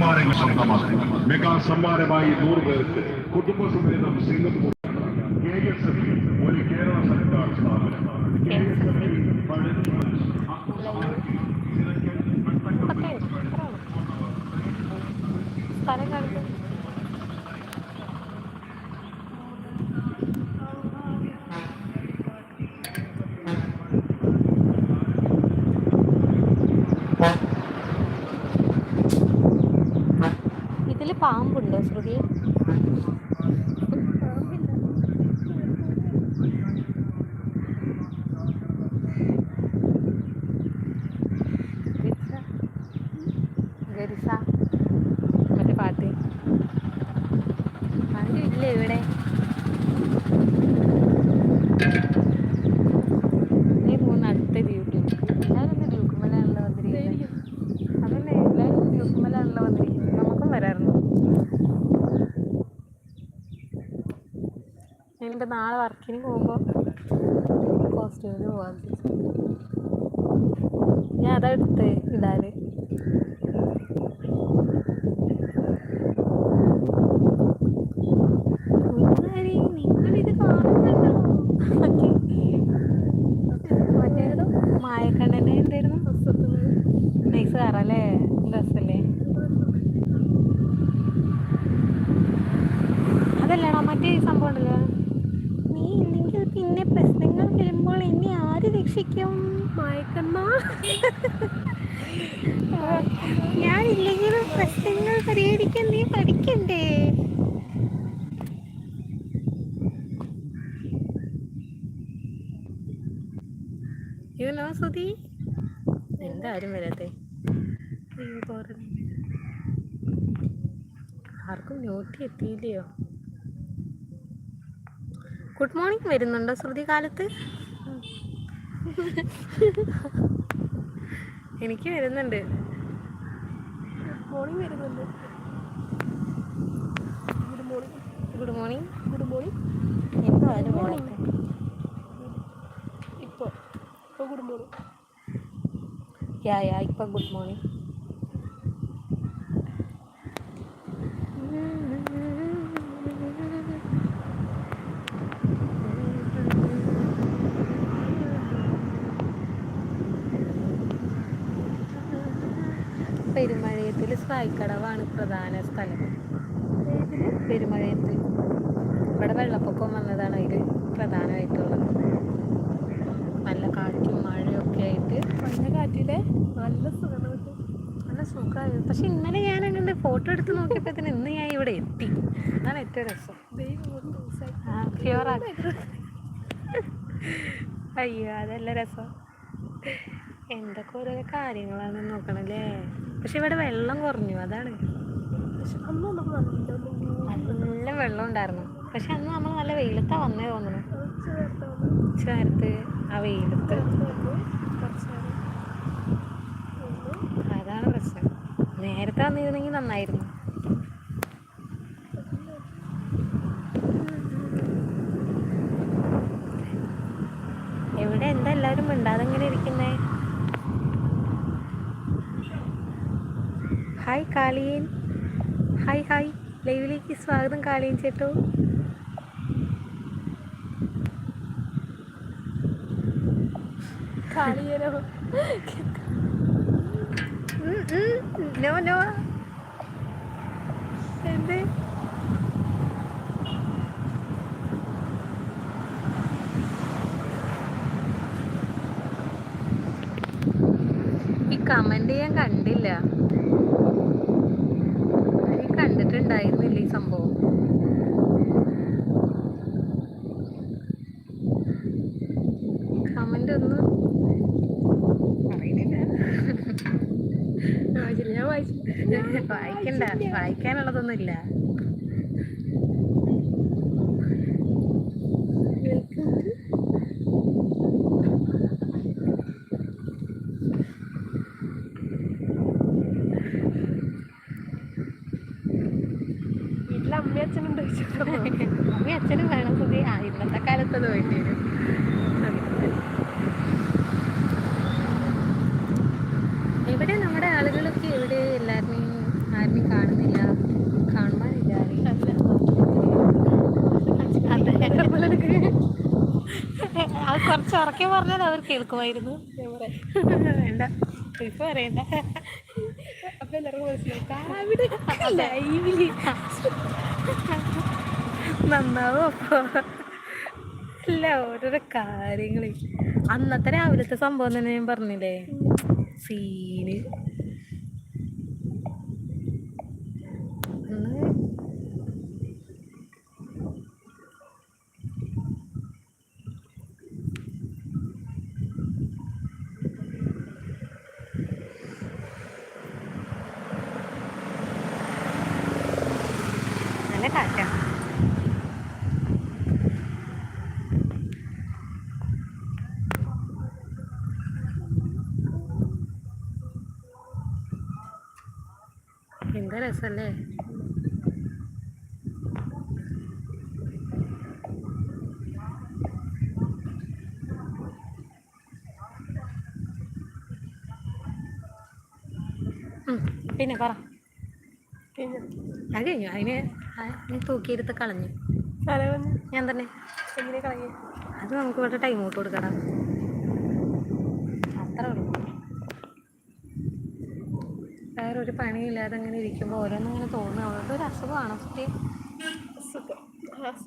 സമ്മാനങ്ങൾ സ്വന്തമാക്കി മെഗാ സമ്മാനമായി നൂറ് പേർക്ക് കുടുംബസമേതം സിംഗപ്പൂർ ഒരു കേരള സർക്കാർ സ്ഥാപനം. കെ പാമ്പുണ്ടോ ശ്രുതി. ഗരിസ. മറ്റേ പാട്ട്. ആരും ഇല്ല ഇവിടെ നീ പോകുന്ന അടുത്ത ഡ്യൂട്ടി എല്ലാവരും ഒന്ന് ഡ്യൂക്കുമലാണല്ലോ വന്നിരിക്കുന്നത് അതല്ലേ എല്ലാവരും ഡ്യൂക്കുമലാണല്ലോ വന്നിരിക്കുന്നത് നമുക്കും വരാറുണ്ട് ഞാനിപ്പോൾ നാളെ വർക്കിന് പോകുമ്പോൾ കോസ്റ്റ്യൂമിന് പോകാൻ ഞാൻ അതാ എടുത്ത് ഇടാന് കൂട്ടുകാരി, നിങ്ങളിത് കാണുന്നുണ്ടോ? മറ്റേതോ മായക്കണ്ണനെ എന്തായിരുന്നു നൈസ് കാറല്ലേ രസല്ലേ അതല്ലടാ മറ്റേ ഈ സംഭവം ഉണ്ടല്ലോ നീ ഇല്ലെങ്കിൽ പിന്നെ പ്രശ്നങ്ങൾ വരുമ്പോൾ എന്നെ ആര് മയക്കുന്ന. ഞാനില്ലെങ്കിലും പ്രശ്നങ്ങൾ പരിഹരിക്കാൻ നീ പഠിക്കണ്ടേ? ഹലോ സുധി എന്താരും വരാത്തെ? ആർക്കും നോട്ടി എത്തിയില്ലയോ? ഗുഡ് മോർണിംഗ് വരുന്നുണ്ടോ ശ്രുതി കാലത്ത്? എനിക്ക് വരുന്നുണ്ട്. മോർണിംഗ് വരുന്നുണ്ട്. Good morning good morning good morning എന്തായാലും Good മോർണിംഗ് ഇപ്പോൾ ഇപ്പോൾ ഗുഡ് മോർണിംഗ് യാ യാ ഇപ്പൊ ഗുഡ് മോർണിംഗ് സ്വായിക്കടവാണ് പ്രധാന സ്ഥലം. പെരുമഴയത്ത് ഇവിടെ വെള്ളപ്പൊക്കം വന്നതാണ് അതിൽ പ്രധാനമായിട്ടുള്ളത്. നല്ല കാറ്റും മഴയും ഒക്കെ ആയിട്ട് നല്ല കാറ്റിലെ നല്ല സുഖം നല്ല സുഖമായിരുന്നു. പക്ഷെ ഇന്നലെ ഞാൻ അങ്ങനെ ഫോട്ടോ എടുത്ത് നോക്കിയപ്പോഴത്തേന് ഇന്ന് ഞാൻ ഇവിടെ എത്തി. അതാണ് ഏറ്റവും രസം. പ്യുവർ അയ്യോ അതല്ല രസം. എന്തൊക്കെ ഓരോ കാര്യങ്ങളാണ് നോക്കണല്ലേ? പക്ഷെ ഇവിടെ വെള്ളം കുറഞ്ഞു അതാണ്. നല്ല വെള്ളം ഉണ്ടായിരുന്നു. പക്ഷെ അന്ന് നമ്മൾ നല്ല വെയിലത്താ വന്നേ തോന്നുന്നു. ചേർത്ത് ആ വെയിലത്ത്. അതാണ് പ്രശ്നം. നേരത്തെ വന്നിരുന്നെങ്കിൽ നന്നായിരുന്നു. എവിടെ എന്താ എല്ലാവരും മിണ്ടാതെ ഇങ്ങനെ ഇരിക്കുന്നേ? ഹായ് കാളിയൻ ഹായ് ഹായ് ലൈവിലേക്ക് സ്വാഗതം കാളിയൻ ചേട്ടോ. നോ നോ എന്ത്? ഈ കമന്റ് ഞാൻ കണ്ടില്ല ഞാൻ കണ്ടിട്ടുണ്ടായിരുന്നില്ല ഈ സംഭവം. അടുത്തത് വേണ്ടി വരും നമ്മുടെ ആളുകളൊക്കെ ഇവിടെ എല്ലാവരുടെയും ആരും കാണുന്നില്ല? കാണുവാനില്ല അത്. കുറച്ച് ഉറക്കെ പറഞ്ഞാൽ അവർ കേൾക്കുമായിരുന്നു. വേണ്ട. ഇപ്പൊ അറിയണ്ട അപ്പൊ എല്ലാവർക്കും മനസ്സിലായി. നന്നാവും? അപ്പൊ അല്ല? ഓരോരോ കാര്യങ്ങളെ. അന്നത്തെ രാവിലത്തെ സംഭവം തന്നെ ഞാൻ പറഞ്ഞില്ലേ? സീന് അന്ന് നല്ല കാറ്റാണ് എന്താ രസല്ലേ? പിന്നെ പറ. അത് കഴിഞ്ഞു. അതിന് ഞാൻ തൂക്കിയെടുത്ത് കളഞ്ഞു. ഞാൻ തന്നെ. അത് നമുക്ക് ഇവിടെ ടൈം ഔട്ട് കൊടുക്കണം. അത്രേ ഉള്ളൂ. വേറെ ഒരു പണിയില്ലാതെ അങ്ങനെ ഇരിക്കുമ്പോൾ ഓരോന്നും ഇങ്ങനെ തോന്നുന്നു അവളുടെ ഒരു അസുഖമാണ് സുറ്റി അസുഖം.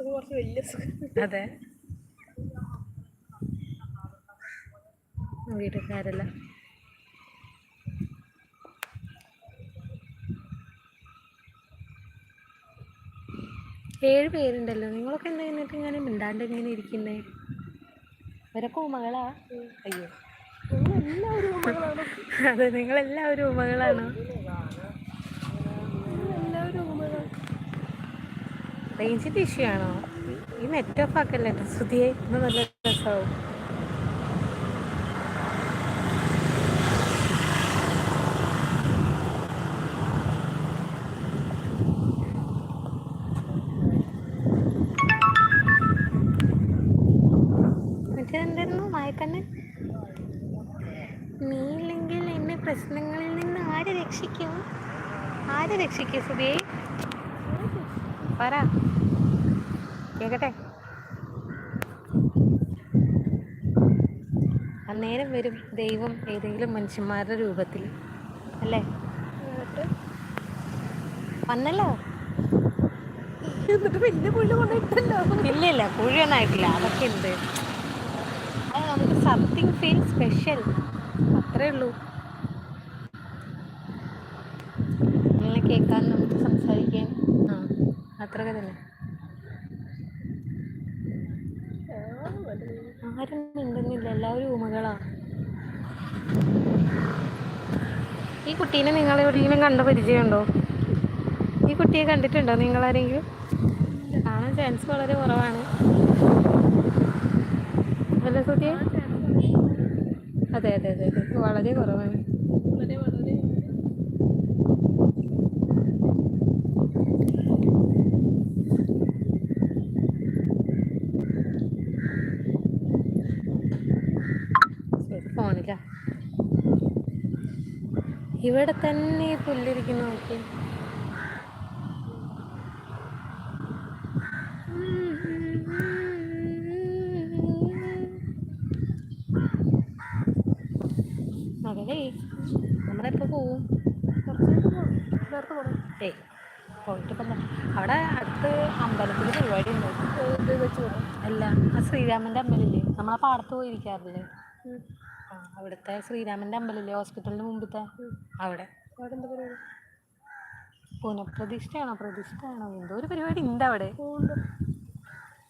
കുറച്ച് വലിയ അസുഖം. അതെ. വീട്ടുകാരല്ല. ഏഴ് പേരുണ്ടല്ലോ. നിങ്ങളൊക്കെ എന്താ എന്നിട്ട് ഇങ്ങനെ മിണ്ടാണ്ട് ഇങ്ങനെ ഇരിക്കുന്നേ? ഇവരൊക്കെ ഉമകളാ അയ്യോ. അതെ ഉമകളാണോ എല്ലാവരും ഉമകളാണ് റേഞ്ചിന്റെ ഇഷ്യൂ ആണോ? ഈ നെറ്റ് ഓഫ് ആക്കല്ലേ? കേട്ടോ ഇന്ന് നല്ല രസമാവും മറ്റേ എന്തായിരുന്നു മയക്കണ്ണൻ നീയില്ലെങ്കിൽ എന്നെ പ്രശ്നങ്ങളിൽ നിന്ന് ആര് രക്ഷിക്കും ആര് രക്ഷിക്കും സുധിയെ പറ കേക്കട്ടെ അന്നേരം വരും ദൈവം ഏതെങ്കിലും മനുഷ്യന്മാരുടെ രൂപത്തിൽ. അല്ലേ? വന്നല്ലോ. എന്നിട്ട് വലിയ കുഴി കൊണ്ടിട്ടല്ലോ? ഇല്ല ഇല്ല. കുഴിയൊന്നും ആയിട്ടില്ല. അതൊക്കെ ഉണ്ട്. അത് നമുക്ക് സംതിങ് ഫീൽ സ്പെഷ്യൽ അത്രേ ഉള്ളൂ അങ്ങനെ കേൾക്കാൻ നമുക്ക് സംസാരിക്കാൻ ആ അത്രയൊക്കെ തന്നെ ആരും മിണ്ടുന്നില്ല എല്ലാവരും ഈ കുട്ടീനെ നിങ്ങൾ എവിടെയെങ്കിലും കണ്ട പരിചയമുണ്ടോ? ഈ കുട്ടിയെ കണ്ടിട്ടുണ്ടോ നിങ്ങളാരെങ്കിലും? കാണാൻ ചാൻസ് വളരെ കുറവാണ്. അല്ല കുട്ടിയെ? അതെ അതെ അതെ. വളരെ കുറവാണ് വളരെ വളരെ ശരി ഫോണില്ല ഇവിടെ തന്നെ ഈ പുല്ലിരിക്കുന്നു നോക്കി മകളേ നമ്മളെപ്പോ പോവും. നേരത്തെ ഏയ് പോയിട്ട് ഇപ്പം അവിടെ അടുത്ത് അമ്പലത്തിൽ പരിപാടി ഉണ്ട്. ഇത് വെച്ച് അല്ല ആ ശ്രീരാമന്റെ അമ്പലമില്ലേ? നമ്മളാ പാടത്ത് പോയിരിക്കാറില്ലേ? അവിടുത്തെ ശ്രീരാമന്റെ അമ്പലല്ലേ? ഹോസ്പിറ്റലിന് മുമ്പത്തെ അവിടെ. പുനഃപ്രതിഷ്ഠയാണോ? പ്രതിഷ്ഠയാണോ? എന്തോ ഒരു പരിപാടി ഉണ്ട് അവിടെ.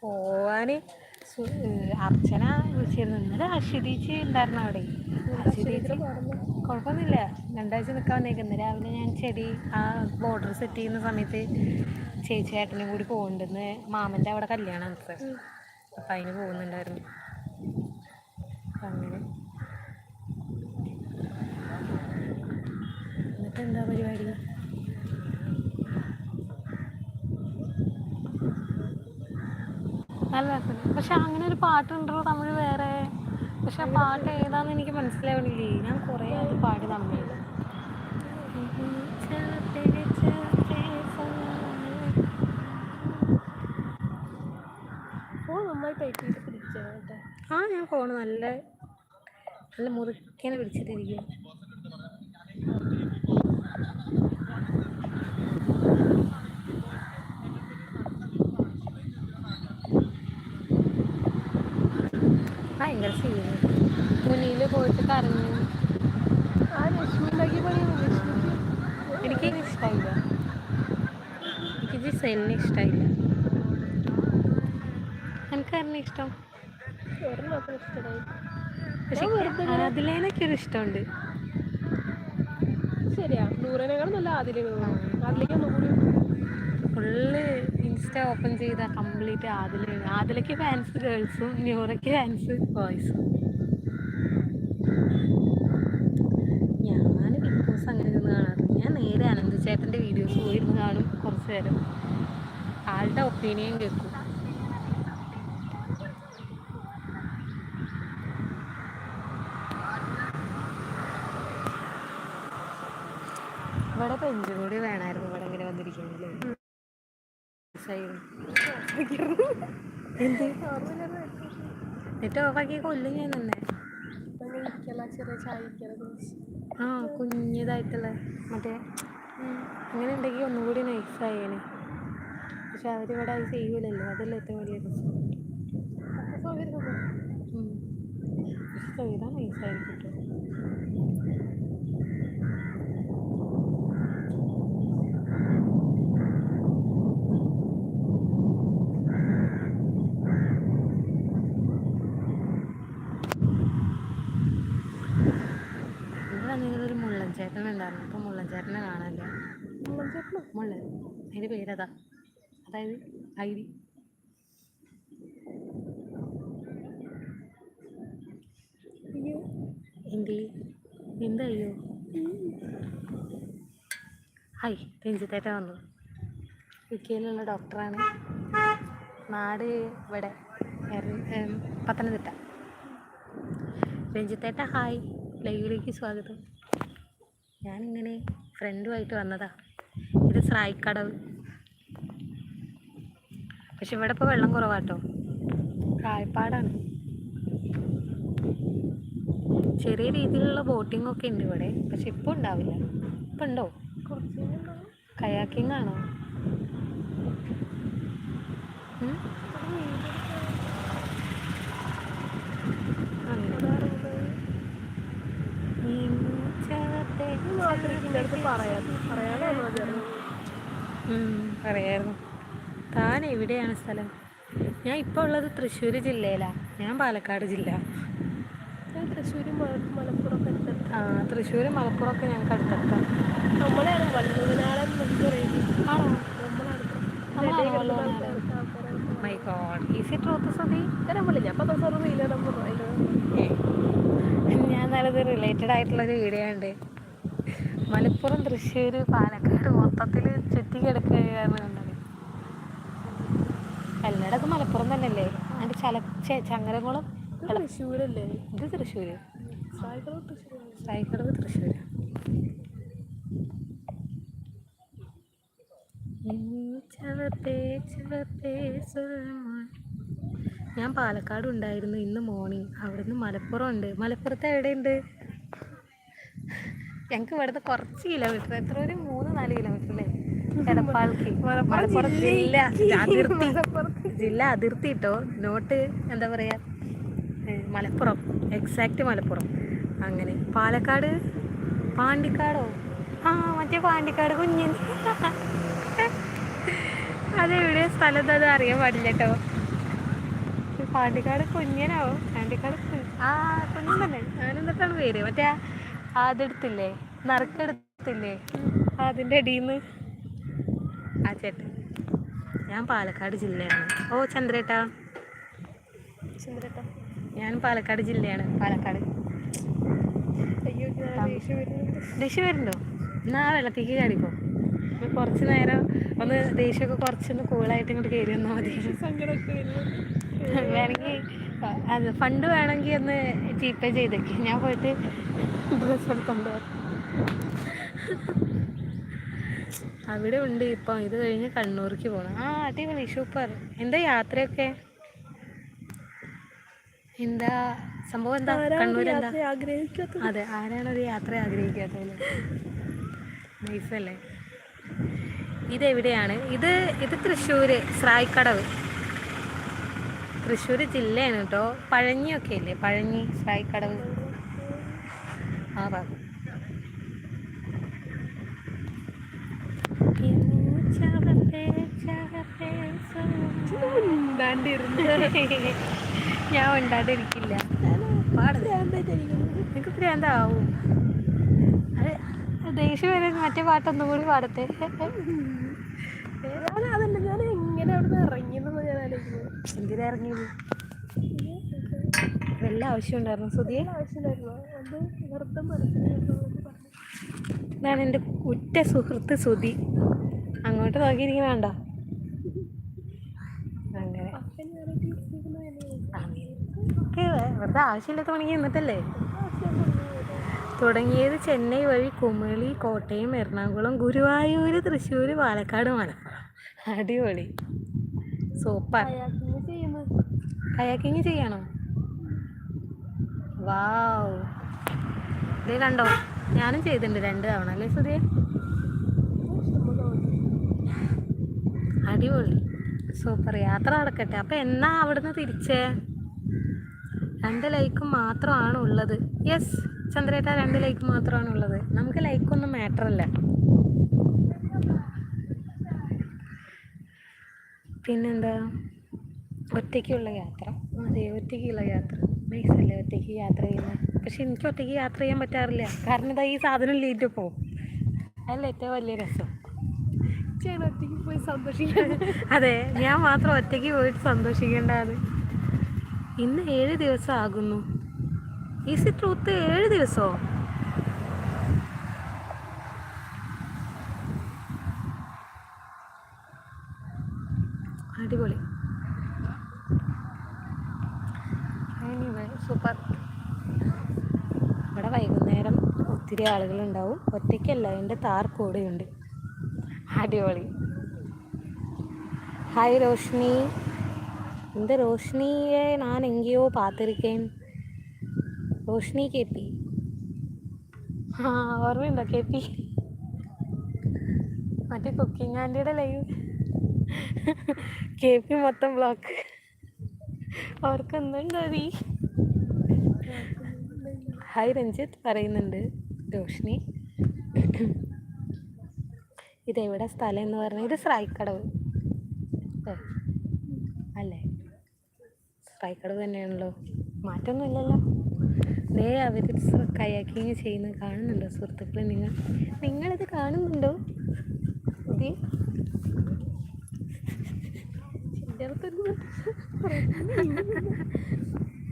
പോവാന് അർച്ചന വിളിച്ചിരുന്നു. ഇന്നലെ അശ്വതീച്ച് ഉണ്ടായിരുന്നു അവിടെ. അശ്വതീച്ച് കുഴപ്പമൊന്നുമില്ല. രണ്ടാഴ്ച നിൽക്കാൻ വന്നേക്കുന്നു. രാവിലെ ഞാൻ ചെടി ആ ബോർഡർ സെറ്റ് ചെയ്യുന്ന സമയത്ത് ചേച്ചി ഏട്ടനും കൂടി പോകുന്നുണ്ടെന്ന് മാമന്റെ അവിടെ കല്യാണം അത്ര അപ്പം അതിന് പോകുന്നുണ്ടായിരുന്നു. അങ്ങനെ എന്നിട്ട് എന്താ പരിപാടി നല്ല പക്ഷെ അങ്ങനെ ഒരു പാട്ടുണ്ടല്ലോ തമിഴ് വേറെ. പക്ഷെ ആ പാട്ട് ഏതാന്ന് എനിക്ക് മനസ്സിലാവണില്ലേ? ഞാൻ കുറേ അത് പാടി തമിഴ് ആ ഞാൻ ഫോൺ നല്ല നല്ല മുറുക്കനെ പിടിച്ചിട്ടിരിക്കുക ഭയങ്കര സീന് മുനിയിൽ പോയിട്ട് കറങ്ങി ആ ലക്ഷ്മി എനിക്ക് ഇഷ്ടമായില്ല എനിക്ക് ജിസൈലിനെ ഇഷ്ടമായില്ല എനിക്ക് ഇഷ്ടം? പക്ഷെ അതിലേനൊക്കെ ഒരു ഇഷ്ടമുണ്ട്. ശരിയാ. നൂറിനേക്കാളും നല്ല ആദിലാണ് ആദിലേക്ക് ഒന്നുകൂടി ഫുള്ള് ഇൻസ്റ്റ ഓപ്പൺ ചെയ്ത കംപ്ലീറ്റ് ആദില. ആദിലയ്ക്ക് ഫാൻസ് ഗേൾസും ന്യൂറയ്ക്ക് ഫാൻസ് ബോയ്സും ഞാൻ ഞാൻ നേരെ ചേട്ടന്റെ വീഡിയോസ് പോയിരുന്ന് കാണും കുറച്ച് നേരം. ആളുടെ ഒപ്പീനിയൻ കേൾക്കും ഇവിടെ പെഞ്ചും കൂടി വേണമായിരുന്നു ഇവിടെ ഇങ്ങനെ വന്നിരിക്കുന്നത് എന്ത്? എന്നിട്ട് ഓഫാക്കി കൊല്ലും ഞാൻ തന്നെ ഇരിക്കല ചെറിയ ചായ ഇരിക്കല ആ കുഞ്ഞതായിട്ടുള്ള മറ്റേ അങ്ങനെ ഉണ്ടെങ്കിൽ ഒന്നുകൂടി നൈസായേനെ പക്ഷെ അവരിവിടെ അത് ചെയ്യൂലല്ലോ അതല്ലേ ഏറ്റവും വലിയ രസം സൗകര്യം നൈസായിരിക്കും കേട്ടോ ഇവിടെ വന്നിരുന്നത് ഒരു മുള്ളൻ ചേട്ടൻ ഉണ്ടായിരുന്നു. അപ്പോൾ മുള്ളൻ ചേട്ടനെ കാണാനില്ല. ചേട്ടനോ മുള്ളൻ. അതിന്റെ പേരതാ. അതായത് ഐഡി അയ്യോ. എന്തി? എന്തയ്യോ? ഹായ് രഞ്ജിത്തേട്ട വന്നു യു കെയിലുള്ള ഡോക്ടറാണ്. നാട് ഇവിടെ. പത്തനംതിട്ട. രഞ്ജിത്തേട്ട ഹായ്. ലൈവിലേക്ക് സ്വാഗതം. ഞാനിങ്ങനെ ഫ്രണ്ടുമായിട്ട് വന്നതാ. ഇത് സ്രായിക്കടവ് പക്ഷെ ഇവിടെ ഇപ്പോൾ വെള്ളം കുറവാട്ടോ. കായപ്പാടാണ്. ചെറിയ രീതിയിലുള്ള ബോട്ടിംഗ് ഒക്കെ ഉണ്ട് ഇവിടെ. പക്ഷെ ഇപ്പോൾ ഉണ്ടാവില്ല. ഇപ്പം ഉണ്ടോ? കയാക്കിംഗ് ആണോ ഇതിന്റെ അടുത്ത് പറയാം പറയാനാണോ ചേർന്ന് ഉം, പറയായിരുന്നു. താൻ എവിടെയാണ് സ്ഥലം? ഞാൻ ഇപ്പോൾ ഉള്ളത് തൃശ്ശൂർ ജില്ലയിലാണ് ഞാൻ പാലക്കാട് ജില്ല. ഞാൻ തൃശ്ശൂർ മലപ്പുറം ഒക്കെ ആ തൃശ്ശൂർ മലപ്പുറമൊക്കെ ഞങ്ങൾക്ക് പറയുന്നത്. ആണോ? My God easy truth Sudhi നമ്മളില്ല അപ്പം ദിവസം റീല നമ്പർ ഞാൻ നല്ലത് റിലേറ്റഡ് ആയിട്ടുള്ളൊരു വീഡിയോ ഉണ്ട് മലപ്പുറം തൃശ്ശൂർ പാലക്കാട് മൊത്തത്തിൽ ചുറ്റിക്കിടക്കുകയാണ് കണ്ടത് എല്ലായിടത്തും മലപ്പുറം തന്നെയല്ലേ? അതിന്റെ ചല ചങ്ങരങ്ങളും ചങ്ങരംകുളം തൃശ്ശൂരല്ലേ? ഇത് തൃശ്ശൂര്. തൃശ്ശൂർ സായിക്കടവ് തൃശ്ശൂർ ഞാൻ പാലക്കാട് ഉണ്ടായിരുന്നു ഇന്ന് മോർണിംഗ് അവിടുന്ന് മലപ്പുറം ഉണ്ട്. മലപ്പുറത്ത് എവിടെയുണ്ട്? ഞങ്ങൾക്ക് ഇവിടുന്ന് കുറച്ച് കിലോമീറ്റർ എത്ര ഒരു മൂന്ന് നാല് കിലോമീറ്റർ അല്ലേ എടപ്പാൾക്ക് മലപ്പുറം ജില്ല. അതിർത്തി. ജില്ല. അതിർത്തി കേട്ടോ നോട്ട് എന്താ പറയാ? മലപ്പുറം. എക്സാക്റ്റ് മലപ്പുറം. അങ്ങനെ. പാലക്കാട്? പാണ്ടിക്കാടോ? ആ മറ്റേ പാണ്ടിക്കാട് കുഞ്ഞിന്. അതെവിടെ സ്ഥലം അത് അറിയാൻ പാടില്ല കേട്ടോ പാണ്ടിക്കാട് കുഞ്ഞനാവോ? പാണ്ടിക്കാട് ആ കുഞ്ഞൻ തന്നെ. അങ്ങനെന്താണ് പേര്? മറ്റേ അതെടുത്തില്ലേ നറുക്കെടുത്തില്ലേ? അതിന്റെ അടിന്ന്. ആ ചേട്ടൻ. ഞാൻ പാലക്കാട് ജില്ലയാണ്. ഓ ചന്ദ്രേട്ടാ. ചന്ദ്രേട്ടാ. ഞാൻ പാലക്കാട് ജില്ലയാണ്. പാലക്കാട്. ദേഷ്യം വരുന്നുണ്ട്. എന്നാ വെള്ളത്തേക്ക് കയറിക്കോ കുറച്ച് നേരം ഒന്ന് ദേഷ്യമൊക്കെ കുറച്ചൊന്ന് കൂളായിട്ട് ഇങ്ങോട്ട് കയറി വന്നാൽ മതി. വേണമെങ്കിൽ അത് ഫണ്ട് വേണമെങ്കിൽ ഒന്ന് ജീപേ ചെയ്തേക്ക്. ഞാൻ പോയിട്ട് ഡ്രസ്സ് എടുത്തോണ്ട് അവിടെ ഉണ്ട് ഇപ്പം. ഇത് കഴിഞ്ഞ് കണ്ണൂർക്ക് പോകണം ആ അടിപൊളി സൂപ്പർ എന്താ യാത്രയൊക്കെ? എന്താ സംഭവം എന്താ? കണ്ണൂർ എന്താ? അതെ ആരാണ് ഒരു യാത്ര ആഗ്രഹിക്കാത്തത്? നൈസല്ലേ? ഇതെവിടെയാണ്? ഇത് ഇത് തൃശ്ശൂർ സ്രായിക്കടവ് തൃശ്ശൂർ ജില്ലയാണ് കേട്ടോ. പഴഞ്ഞിയൊക്കെ ഇല്ലേ? പഴഞ്ഞി സ്രായിക്കടവ് ആ ഭാഗം മിണ്ടാണ്ടിരുന്നു ഞാൻ ഉണ്ടാണ്ടിരിക്കില്ല. നിനക്ക് ഭ്രാന്താവും. അത് ദേഷ്യം വരെ. മറ്റേ പാട്ടൊന്നും കൂടി പാടത്തെ ഞാൻ അതല്ല ഞാൻ എങ്ങനെ അവിടെ നിന്ന് ഇറങ്ങിയെന്ന് ഞാൻ ആലോചിക്കുന്നത് എന്തിനാ ഇറങ്ങിയത്? വല്ല ആവശ്യമുണ്ടായിരുന്നു. സുധിയെ ഇതാണ് എന്റെ ഉറ്റ സുഹൃത്ത് സുധി. അങ്ങോട്ട് നോക്കിയിരിക്കുന്ന കണ്ടോ അങ്ങനെ വെറുതെ ആവശ്യമില്ലാത്ത പണിക്ക് നിന്നിട്ടല്ലേ? തുടങ്ങിയത് ചെന്നൈ വഴി കുമളി കോട്ടയം എറണാകുളം ഗുരുവായൂർ തൃശ്ശൂർ പാലക്കാട് മലപ്പുറം അടിപൊളി. സൂപ്പർ. കയാക്കിങ് ചെയ്യണോ? വാവ്. ഇതേ കണ്ടോ? ഞാനും ചെയ്തിട്ടുണ്ട് രണ്ട് തവണ അല്ലേ സുധിയെ അടിപൊളി. സൂപ്പർ. യാത്ര നടക്കട്ടെ. അപ്പം എന്നാ അവിടുന്ന് തിരിച്ചേ? രണ്ട് ലൈക്ക് മാത്രമാണ് ഉള്ളത്. യെസ് ചന്ദ്രേട്ട രണ്ട് ലൈക്ക് മാത്രമാണ് ഉള്ളത്. നമുക്ക് ലൈക്കൊന്നും മാറ്റർ അല്ല പിന്നെന്താ? ഒറ്റയ്ക്കുള്ള യാത്ര. അതെ ഒറ്റയ്ക്കുള്ള യാത്ര. നൈസ് അല്ലേ ഒറ്റയ്ക്ക് യാത്ര ചെയ്യുന്നത് പക്ഷെ എനിക്ക് ഒറ്റയ്ക്ക് യാത്ര ചെയ്യാൻ പറ്റാറില്ല. കാരണം ഇതാ ഈ സാധനം ലീറ്റ് പോവും അതല്ല ഏറ്റവും വലിയ രസം. ചേട്ടൻ ഒറ്റയ്ക്ക് പോയി സന്തോഷിക്കാൻ അതെ ഞാൻ മാത്രം ഒറ്റയ്ക്ക് പോയിട്ട് സന്തോഷിക്കേണ്ടത് ഇന്ന് ഏഴ് ദിവസം ആകുന്നു. ഈസി ട്രൂത്ത് ഏഴ് ദിവസമോ അടിപൊളി Anyway, സൂപ്പർ ഇവിടെ വൈകുന്നേരം ഒത്തിരി ആളുകളുണ്ടാവും ഒറ്റയ്ക്കല്ല എൻ്റെ താർ കൂടെയുണ്ട് അടിപൊളി ഹായ് ரோஷினி இந்த ரோஷினியை நான் எங்கேயோ பார்த்துருக்கேன் ரோஷினி கேபி ആ ഓർമ്മയുണ്ടോ കെ പി മറ്റേ കുക്കിംഗ് ആൻറ്റിയുടെ ലൈവ് കെ പി മൊത്തം ബ്ലോക്ക് ഓർക്കുന്നുണ്ടോ നീ ഹായ് രഞ്ജിത്ത് പറയുന്നുണ്ട് രോഷിനി. ഇതെവിടെ സ്ഥലം എന്ന് പറഞ്ഞാൽ ഇത് സ്രായിക്കടവ്. അല്ലേ? സ്രായിക്കടവ് തന്നെയാണല്ലോ. മാറ്റമൊന്നുമില്ലല്ലോ ദേ അവർ കയാക്കിങ് ചെയ്യുന്നത് കാണുന്നുണ്ടോ സുഹൃത്തുക്കളെ നിങ്ങൾ? നിങ്ങളിത് കാണുന്നുണ്ടോ? പുതിയ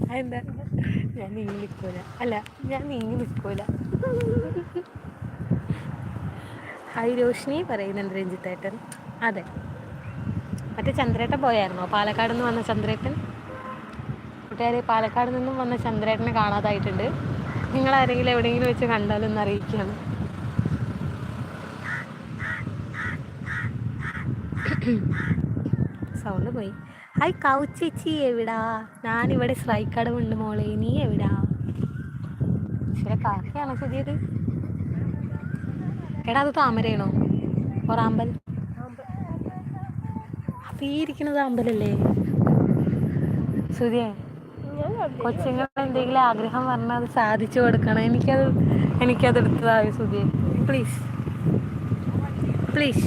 അതെന്താ? ഞാൻ നീങ്ങി നിൽക്കൂല അല്ല ഞാൻ നീങ്ങി നിൽക്കൂല ഹായ് രോഷിനി പറയുന്നുണ്ട് രഞ്ജിത്തേട്ടൻ. അതെ. മറ്റേ ചന്ദ്രേട്ടൻ പോയായിരുന്നോ? പാലക്കാട് നിന്ന് വന്ന ചന്ദ്രേട്ടൻ? കൂട്ടുകാരെ പാലക്കാട് നിന്നും വന്ന ചന്ദ്രേട്ടനെ കാണാതായിട്ടുണ്ട്. നിങ്ങൾ ആരെങ്കിലും എവിടെയെങ്കിലും വെച്ച് കണ്ടാലൊന്ന് അറിയിക്കുകയാണ് സൗണ്ട് പോയി. ഹായ് കൗച്ചേച്ചി എവിടാ? ഞാനിവിടെ സ്രൈക്കടവുണ്ട് മോളെ. നീ എവിടാ? ശരി കാക്കയാണോ പുതിയത്. എടാ അത് താമരയാണോ? ഒറാമ്പൽ അപ്പൊ ഈ ഇരിക്കുന്നത് അമ്പലല്ലേ? സുധിയെ. കൊച്ചുങ്ങൾ എന്തെങ്കിലും ആഗ്രഹം പറഞ്ഞാൽ അത് സാധിച്ചു കൊടുക്കണം. എനിക്കത് എനിക്കത് എടുത്തതായി സുധിയെ. പ്ലീസ് പ്ലീസ്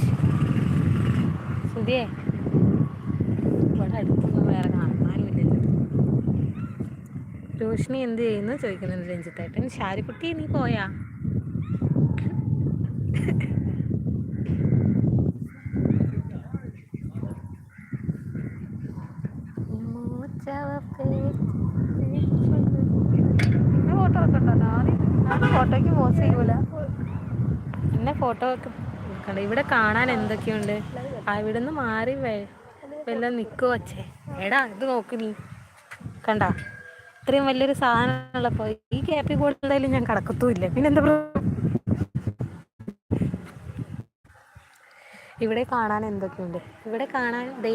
സുധിയെ ഇവിടെ അടുത്തൊന്നും വേറെ കാണാനില്ലല്ലോ രോഷിനി എന്ത് ചെയ്യുന്നു? ചോദിക്കുന്നുണ്ട് രഞ്ജിത്തേട്ടൻ. ഷാരിക്കുട്ടി നീ പോയാ? ഫോട്ടോ വെക്കണ്ടോ? ഞാൻ ഫോട്ടോയ്ക്ക് പോസ് ചെയ്യൂല. എന്നെ ഫോട്ടോ ഒക്കെ വെക്കണ്ട ഇവിടെ കാണാൻ എന്തൊക്കെയുണ്ട്? അവിടെ നിന്ന് മാറി വെ- വല്ല നിൽക്കുക വച്ചേ എടാ ഇത് നോക്ക് നീ. കണ്ട? ഇത്രയും വലിയൊരു സാധനം ഉള്ളപ്പോൾ ഈ ഗ്യാപ്പിൽ കൂടെ എന്തായാലും ഞാൻ കടക്കത്തുമില്ല. പിന്നെ എന്താ? ഇവിടെ കാണാൻ എന്തൊക്കെയുണ്ട്? ഇവിടെ കാണാൻ ദേ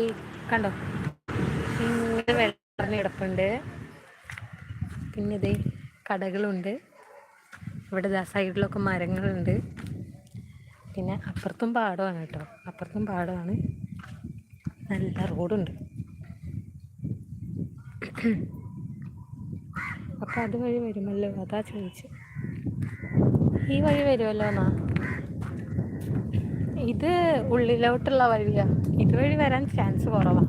കണ്ടോ? ഇങ്ങനെ വെള്ളം കിടപ്പുണ്ട്. പിന്നെ ഇതേ കടകളുണ്ട്. ഇവിടെ സൈഡിലൊക്കെ മരങ്ങളുണ്ട്. പിന്നെ അപ്പുറത്തും പാടമാണ് കേട്ടോ. അപ്പുറത്തും പാടമാണ്. നല്ല റോഡുണ്ട്. അപ്പോൾ അതുവഴി വരുമല്ലോ? അതാ ചോദിച്ചു. ഈ വഴി വരുമല്ലോ എന്നാ? ഇത് ഉള്ളിലോട്ടുള്ള വഴിയാ. ഇതുവഴി വരാൻ ചാൻസ് കുറവാ.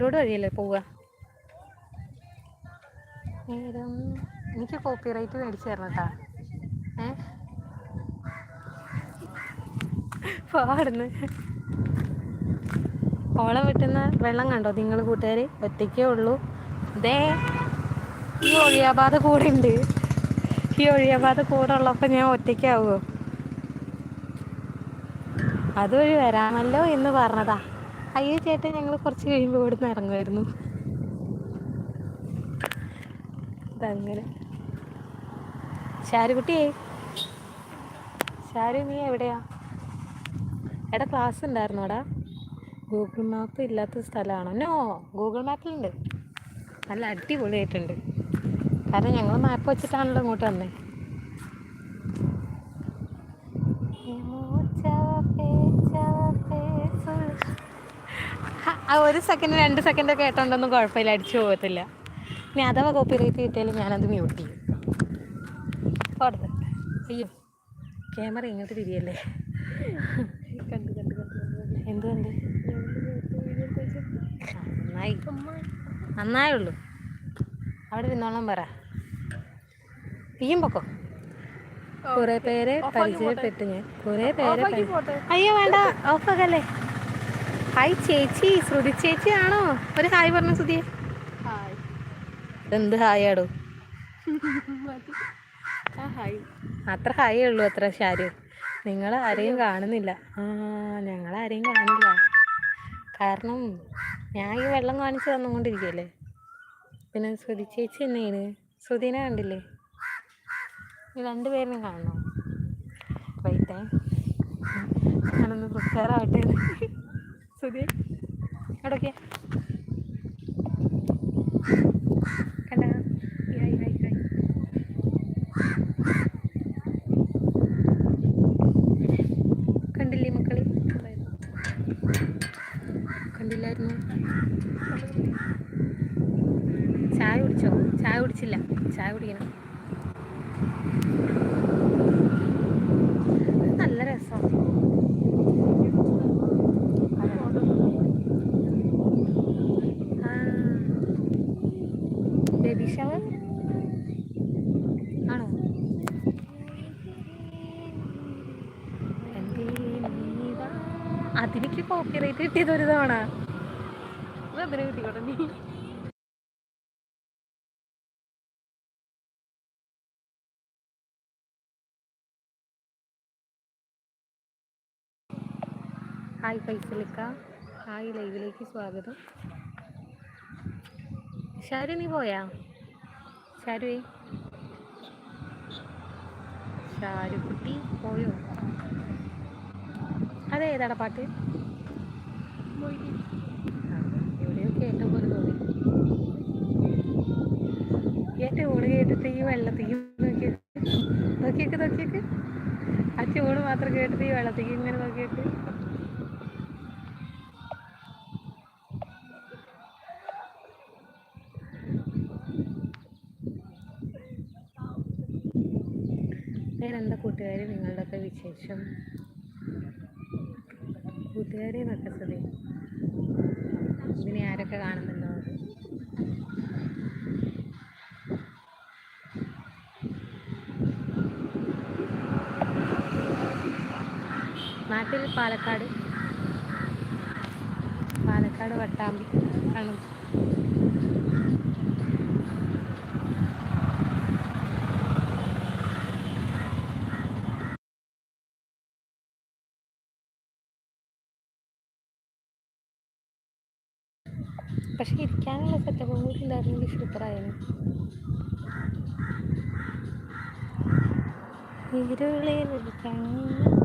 റോഡ് വഴിയല്ലേ പോവുക? നേരം എനിക്ക് കോപ്പി റൈറ്റ് മേടിച്ചു തരണം കേട്ടാ. ഏ? പാടുന്നു ഓളെ വെട്ടുന്ന വെള്ളം കണ്ടോ? നിങ്ങൾ കൂട്ടുകാർ ഒറ്റയ്ക്കേ ഉള്ളൂ. ദേ. ഈ ഒഴിയാപാത കൂടെ ഉണ്ട് ഈ ഒഴിയാപാത കൂടെ ഉള്ളപ്പോൾ ഞാൻ ഒറ്റയ്ക്കാവുമോ അതുവഴി വരാമല്ലോ എന്ന് പറഞ്ഞതാ. അയ്യോ ചേട്ടൻ ഞങ്ങൾ കുറച്ച് കഴിയുമ്പോൾ ഇവിടുന്ന് ഇറങ്ങുമായിരുന്നു. അതങ്ങനെ ഷാരുകുട്ടിയേ ഷാരു നീ എവിടെയാ? എടാ ക്ലാസ് ഉണ്ടായിരുന്നോടാ? ഗൂഗിൾ മാപ്പ് ഇല്ലാത്ത സ്ഥലമാണോ? നോ ഗൂഗിൾ മാപ്പിലുണ്ട്. നല്ല അടിപൊളിയായിട്ടുണ്ട്. കാരണം ഞങ്ങൾ മാപ്പ് വെച്ചിട്ടാണല്ലോ ഇങ്ങോട്ട് വന്നേ. ആ ഒരു സെക്കൻഡ് രണ്ട് സെക്കൻഡ് ഒക്കെ കേട്ടോണ്ടൊന്നും കുഴപ്പമില്ല അടിച്ചു പോകത്തില്ല. ഇനി അഥവാ കോപ്പി റേറ്റ് കിട്ടിയാലും ഞാനത് മ്യൂട്ട് ചെയ്യും. പോടത് അയ്യോ ക്യാമറ ഇങ്ങോട്ട് തിരിയല്ലേ? കണ്ടു കണ്ടു കണ്ടു എന്തുകൊണ്ട് നന്നായി. നന്നായുള്ളൂ. അവിടെ നിന്നോളം പറ. ഈയും പൊക്കോ. കുറെ പേരെ പരിചയപ്പെട്ടു ഞാൻ. കുറെ പേരെ അയ്യോ വേണ്ട. ഓഫാക്കല്ലേ ഹായ് ചേച്ചി ശ്രുതി ചേച്ചി ആണോ? ഒരു ഹായ് പറഞ്ഞു ശ്രുതിയെ എന്ത് ഹായ്. ആടോ അത്ര ഹായേ ഉള്ളൂ അത്ര ഷാരു നിങ്ങൾ ആരെയും കാണുന്നില്ല. ആ ഞങ്ങൾ ആരെയും കാണുന്നില്ല. കാരണം ഞാൻ ഈ വെള്ളം കാണിച്ച് തന്നുകൊണ്ടിരിക്കുകയല്ലേ. പിന്നെ ശ്രുതി ചേച്ചി എന്നെയാണ്. ശ്രുതിനെ കണ്ടില്ലേ? ഈ രണ്ടുപേരിനും കാണണോ? വൈറ്റേ ഞാനൊന്ന് പ്രിപ്പയർ ആവട്ടെ. സുധി ഹായ് കണ്ടില്ലേ മക്കളെ? കണ്ടില്ലായിരുന്നു. ചായ കുടിച്ചോ? ചായ കുടിച്ചില്ല. ചായ കുടിക്കണം ഇത് നല്ല രസം ബേബി ഷവർ ആണോ എന്തേ നീതാ? അതിലേക്ക് കോപ്പി റേറ്റ് കിട്ടിയത് ഒരു തവണ അതിനെ കിട്ടിക്കോട്ടെ നീ. ഹായ് ഫൈസലിക്ക. ഹായ് ലൈവിലേക്ക് സ്വാഗതം. ഷാരു നീ പോയാ? ഷാരുവേ. ഷാരുക്കുട്ടി പോയോ? അതേതാടാ പാട്ട്? ആ, എവിടെയോ കേട്ട പോലെ തോന്നി ഈ ട്യൂണ് കേട്ടിട്ട് ഈ വെള്ളത്തേക്ക് നോക്കിയേക്ക് നോക്കിയേക്ക് നോക്കിയേക്ക് ആ ഓട് മാത്രം കേട്ടിട്ട് ഈ വെള്ളത്തേക്ക് ഇങ്ങനെ നോക്കിയേക്ക് എന്താ കൂട്ടുകാരി? നിങ്ങളുടെയൊക്കെ വിശേഷം. കൂട്ടുകാരി നട്ടസതി ആരൊക്കെ കാണുന്നുണ്ടോ നാട്ടിൽ പാലക്കാട്. പാലക്കാട് വട്ടാമ്പി ആണ്. പക്ഷെ ഇരിക്കാനുള്ള സെറ്റപ്പ് കൂടി ഉണ്ടായിരുന്നെങ്കിൽ സൂപ്പറായിരുന്നു ഇരുളിൽ കണ്ണ്